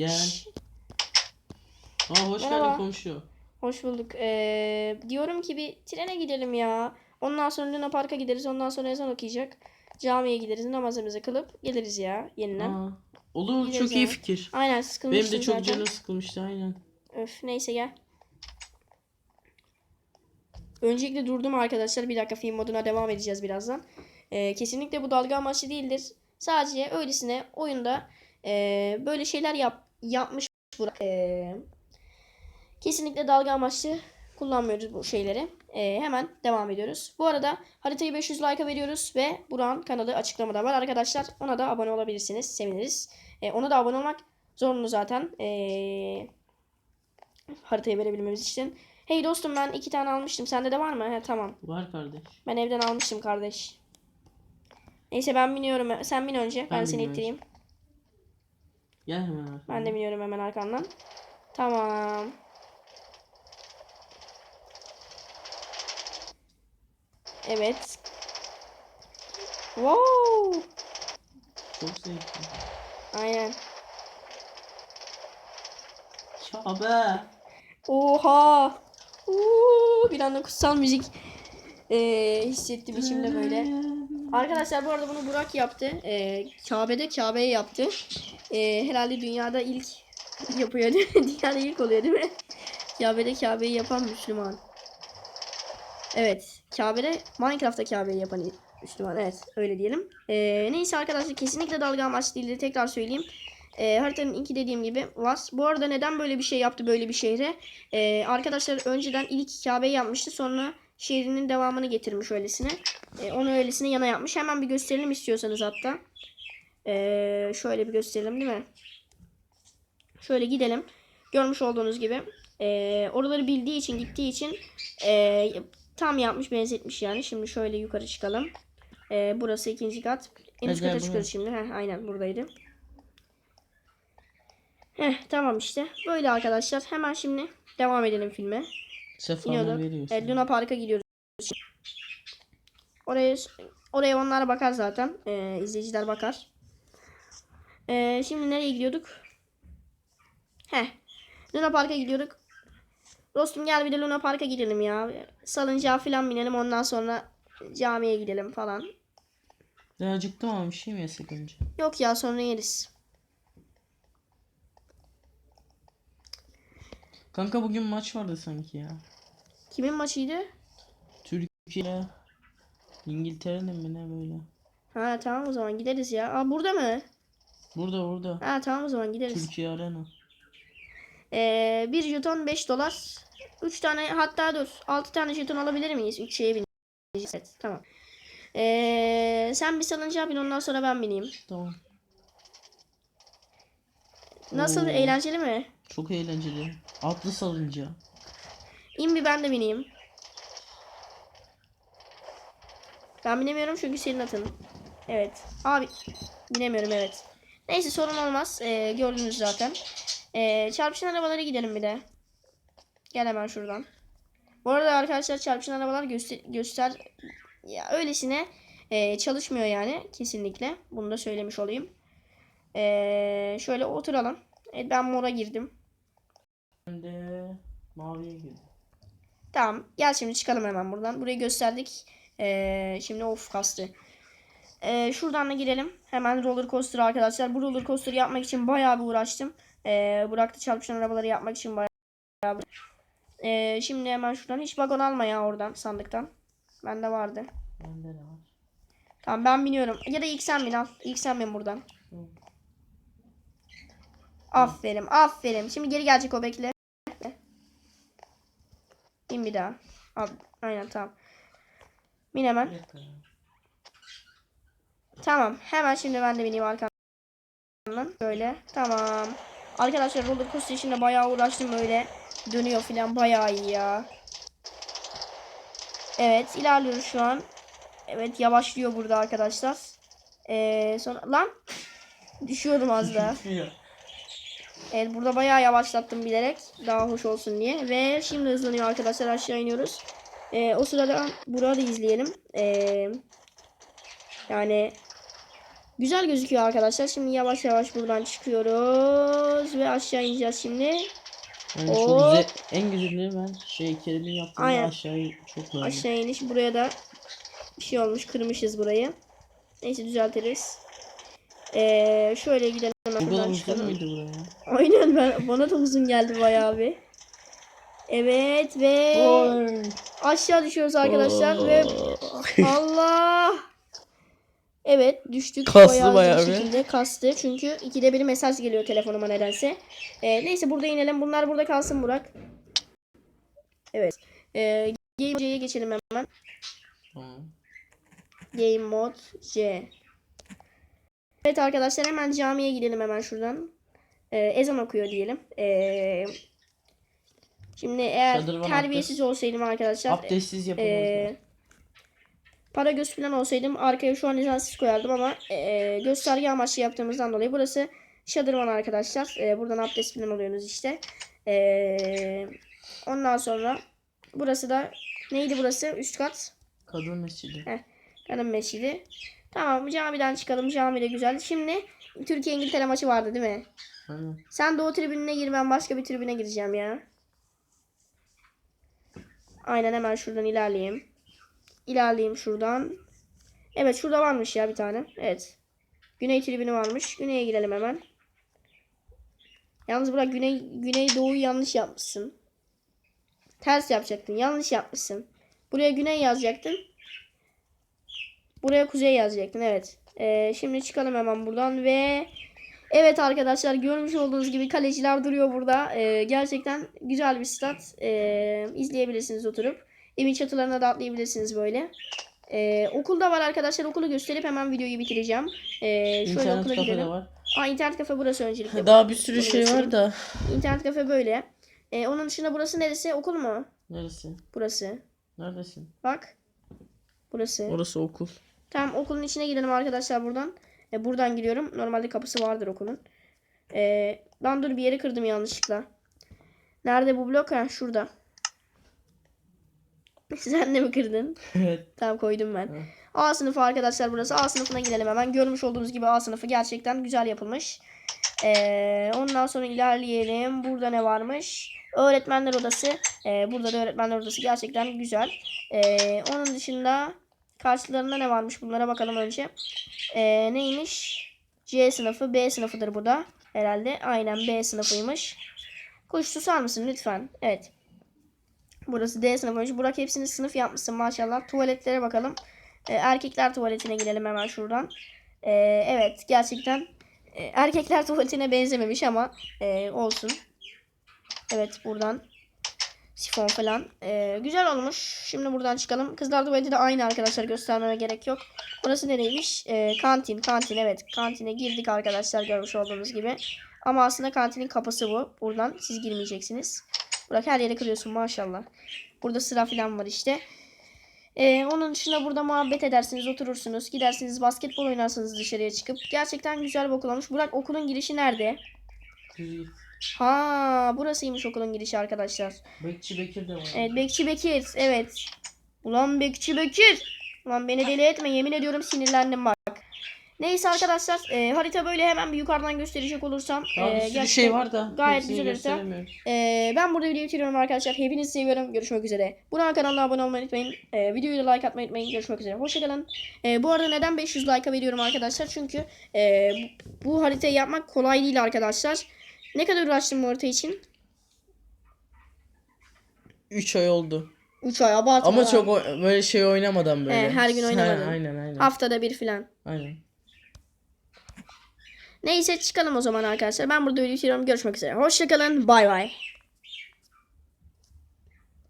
Gel. Aa hoş Merhaba. geldin komşu. Hoş bulduk. Ee, diyorum ki bir trene gidelim ya. Ondan sonra Luna Park'a gideriz. Ondan sonra ezan okuyacak. Camiye gideriz. Namazımızı kılıp geliriz ya yeniden. Aa, olur Gideriz çok iyi ya. fikir. Aynen Benim sıkılmıştım de çok zaten. canım sıkılmıştı aynen. Öf neyse gel. Öncelikle durdum arkadaşlar. Bir dakika film moduna devam edeceğiz birazdan. Ee, kesinlikle bu dalga amaçlı değildir. Sadece öylesine oyunda ee, böyle şeyler yap yapmış Burak. Ee, kesinlikle dalga amaçlı kullanmıyoruz bu şeyleri. Ee, hemen devam ediyoruz. Bu arada haritayı 500 like'a veriyoruz ve Burak'ın kanalı açıklamada var arkadaşlar. Ona da abone olabilirsiniz. Seviniriz. Ee, ona da abone olmak zorunlu zaten. Ee, haritayı verebilmemiz için. Hey dostum ben iki tane almıştım. Sende de var mı? He tamam. Var kardeş. Ben evden almıştım kardeş. Neyse ben biniyorum. Sen bin önce. Ben, Ben seni ittireyim. Gel hemen arkamdan. Ben de biniyorum hemen arkandan. Tamam. Evet. Wow. Çok zevkli. Aynen. Şabe. Oha. Oo, bir anda kutsal müzik ee, hissettim içimde böyle. Arkadaşlar bu arada bunu Burak yaptı. Ee, Kabe'de Kabe'ye yaptı. Ee, herhalde dünyada ilk yapıyor değil mi? Dünyada ilk oluyor değil mi? Kabe'de Kabe'yi yapan Müslüman. Evet. Kabe'de Minecraft'ta Kabe'yi yapan Müslüman. Evet. Öyle diyelim. Ee, neyse arkadaşlar kesinlikle dalga amaçlı değildi. Tekrar söyleyeyim. Ee, haritanın inki dediğim gibi var. Bu arada neden böyle bir şey yaptı böyle bir şehre? Ee, arkadaşlar önceden ilk Kabe'yi yapmıştı. Sonra şehrinin devamını getirmiş öylesine. Ee, onu öylesine yana yapmış. Hemen bir gösterelim istiyorsanız hatta. Ee, şöyle bir gösterelim değil mi? Şöyle gidelim. Görmüş olduğunuz gibi. ee, oraları bildiği için gittiği için ee, tam yapmış benzetmiş yani. Şimdi şöyle yukarı çıkalım. Ee, burası ikinci kat. En üst kata çıkıyoruz şimdi. Heh, aynen buradaydı. Heh, tamam işte. Böyle arkadaşlar. Hemen şimdi devam edelim filme. Sefa İniyorduk. veriyorsun. Evet, Luna Park'a gidiyoruz. Oraya oraya onlar bakar zaten. Ee, izleyiciler bakar. Ee, şimdi nereye gidiyorduk? Heh. Luna Park'a gidiyorduk. Dostum gel bir de Luna Park'a gidelim ya. Salıncağa falan binelim ondan sonra camiye gidelim falan. Ya acıktım ama bir şey mi yesek önce? Yok ya sonra yeriz. Kanka bugün maç vardı sanki ya. Kimin maçıydı? Türkiye İngiltere'nin mi ne böyle? Ha tamam o zaman gideriz ya. Aa burada mı? Burada burada. Ha tamam o zaman gideriz. Türkiye Arena. Ee, bir jeton 5 dolar. 3 tane hatta dur 6 tane jeton alabilir miyiz? 3 şeye bineceğiz. Evet, tamam. Ee, sen bir salıncağa bin ondan sonra ben bineyim. Tamam. Nasıl Oo. eğlenceli mi? Çok eğlenceli. Atlı salınca. İn bir ben de bineyim. Ben binemiyorum çünkü senin atın. Evet. Abi binemiyorum evet. Neyse sorun olmaz. Ee, gördünüz zaten. Ee, çarpışan arabalara gidelim bir de. Gel hemen şuradan. Bu arada arkadaşlar çarpışan arabalar göster, göster ya öylesine e, çalışmıyor yani kesinlikle. Bunu da söylemiş olayım. Ee, şöyle oturalım. Evet, ben mora girdim. Ben de maviye girdim. Tamam. Gel şimdi çıkalım hemen buradan. Burayı gösterdik. Ee, şimdi of kastı. Ee, şuradan da girelim. Hemen roller coaster arkadaşlar. Bu roller coaster yapmak için bayağı bir uğraştım. Ee, Burak'ta çarpışan arabaları yapmak için bayağı bir. Ee, şimdi hemen şuradan. Hiç vagon alma ya oradan sandıktan. Bende vardı. Bende de var. Tamam ben biniyorum. Ya da ilk sen bin al. İlk sen bin buradan. Aferin aferin. Şimdi geri gelecek o bekle. Bin bir daha. Al, aynen tamam. Bin hemen. Tamam. Hemen şimdi ben de bineyim arkamdan. Böyle. Tamam. Arkadaşlar roller coaster işinde bayağı uğraştım böyle. Dönüyor filan bayağı iyi ya. Evet ilerliyoruz şu an. Evet yavaşlıyor burada arkadaşlar. Ee, sonra lan düşüyordum az daha. Evet burada bayağı yavaşlattım bilerek daha hoş olsun diye ve şimdi hızlanıyor arkadaşlar aşağı iniyoruz. Ee, o sırada burada izleyelim. Ee, yani Güzel gözüküyor arkadaşlar. Şimdi yavaş yavaş buradan çıkıyoruz ve aşağı ineceğiz şimdi. Yani çok güzel. En güzeli ben şey Kerem'in yaptığında Aynen. aşağıyı çok beğendim. Aşağı iniş. Buraya da bir şey olmuş. Kırmışız burayı. Neyse düzeltiriz. Ee, şöyle gidelim Bu kadar buradan uzun çıkalım. muydu buraya? Aynen ben, bana da uzun geldi bayağı bir. Evet ve Oy. aşağı düşüyoruz arkadaşlar ve Allah. Evet düştük. Kastı bayağı, bayağı bir bir. şekilde kastı. Çünkü ikide bir mesaj geliyor telefonuma nedense. Ee, neyse burada inelim. Bunlar burada kalsın Burak. Evet. Ee, Game C'ye geçelim hemen. Tamam. Game Mode C. Evet arkadaşlar hemen camiye gidelim hemen şuradan. Ee, ezan okuyor diyelim. Ee, şimdi eğer Şadırvan terbiyesiz olsaydım arkadaşlar. Abdestsiz ee, para göz falan olsaydım arkaya şu an izinsiz koyardım ama ee, gösterge amaçlı yaptığımızdan dolayı burası şadırvan arkadaşlar. Ee, buradan abdest falan alıyorsunuz işte. Ee, ondan sonra burası da neydi burası? Üst kat. Kadın mescidi. Kadın mescidi. Tamam camiden çıkalım. Cami de güzel. Şimdi Türkiye İngiltere maçı vardı değil mi? Aynen. Sen doğu tribününe gir ben başka bir tribüne gireceğim ya. Aynen hemen şuradan ilerleyeyim. İlerleyeyim şuradan. Evet şurada varmış ya bir tane. Evet. Güney tribünü varmış. Güney'e girelim hemen. Yalnız bırak güney güney doğuyu yanlış yapmışsın. Ters yapacaktın. Yanlış yapmışsın. Buraya güney yazacaktın. Buraya kuzey yazacaktın. Evet. Ee, şimdi çıkalım hemen buradan ve evet arkadaşlar görmüş olduğunuz gibi kaleciler duruyor burada. Ee, gerçekten güzel bir stat. Ee, izleyebilirsiniz oturup. Evin çatılarına da atlayabilirsiniz böyle. Ee, okulda var arkadaşlar. Okulu gösterip hemen videoyu bitireceğim. Ee, şöyle İnternet okula gidelim. var. Aa, internet kafe burası öncelikle. Daha bir sürü Bunu şey göstereyim. var da. İnternet kafe böyle. Ee, onun dışında burası neresi? Okul mu? Neresi? Burası. Neredesin? Bak. Burası. Orası okul. Tamam okulun içine girelim arkadaşlar buradan. E, buradan giriyorum. Normalde kapısı vardır okulun. E, ben dur bir yeri kırdım yanlışlıkla. Nerede bu blok? Ha şurada. Sen de mi kırdın? evet. Tamam koydum ben. Evet. A sınıfı arkadaşlar burası. A sınıfına girelim hemen. Görmüş olduğunuz gibi A sınıfı gerçekten güzel yapılmış. Ee, ondan sonra ilerleyelim. Burada ne varmış? Öğretmenler odası. Ee, burada da öğretmenler odası gerçekten güzel. Ee, onun dışında karşılarında ne varmış? Bunlara bakalım önce. Ee, neymiş? C sınıfı, B sınıfıdır bu da. Herhalde. Aynen B sınıfıymış. Kuş susar mısın lütfen? Evet. Burası D sınıfıymış. Burak hepsini sınıf yapmışsın maşallah. Tuvaletlere bakalım. Ee, erkekler tuvaletine girelim hemen şuradan. Ee, evet gerçekten e, erkekler tuvaletine benzememiş ama e, olsun. Evet buradan sifon falan. Ee, güzel olmuş. Şimdi buradan çıkalım. Kızlar tuvaleti de aynı arkadaşlar göstermeme gerek yok. Burası nereymiş? Ee, kantin. Kantin evet. Kantine girdik arkadaşlar görmüş olduğunuz gibi. Ama aslında kantinin kapısı bu. Buradan siz girmeyeceksiniz. Burak her yere kırıyorsun maşallah. Burada sıra falan var işte. Ee, onun dışında burada muhabbet edersiniz, oturursunuz. Gidersiniz basketbol oynarsınız dışarıya çıkıp. Gerçekten güzel bir okul olmuş. Burak okulun girişi nerede? Ha, burasıymış okulun girişi arkadaşlar. Bekçi Bekir de var. Evet, Bekçi Bekir. Evet. Ulan Bekçi Bekir. Ulan beni deli etme. Yemin ediyorum sinirlendim bak. Neyse arkadaşlar. e, harita böyle hemen bir yukarıdan gösterecek olursam. Daha e, bir şey var da. Gayet güzel harita. Ee, ben burada videoyu bitiriyorum arkadaşlar. Hepinizi seviyorum. Görüşmek üzere. Buna kanalına abone olmayı unutmayın. Ee, videoyu da like atmayı unutmayın. Görüşmek üzere. Hoşçakalın. Ee, bu arada neden 500 like'a veriyorum arkadaşlar? Çünkü e, bu, bu haritayı yapmak kolay değil arkadaşlar. Ne kadar uğraştım bu harita için? 3 ay oldu. 3 ay abartma. Ama ha. çok o- böyle şey oynamadan böyle. He, her gün Ha, oynamadın. Aynen aynen. Haftada bir filan. Aynen. Neyse çıkalım o zaman arkadaşlar. Ben burada videoyu bitiriyorum. Görüşmek üzere. Hoşçakalın. Bay bay.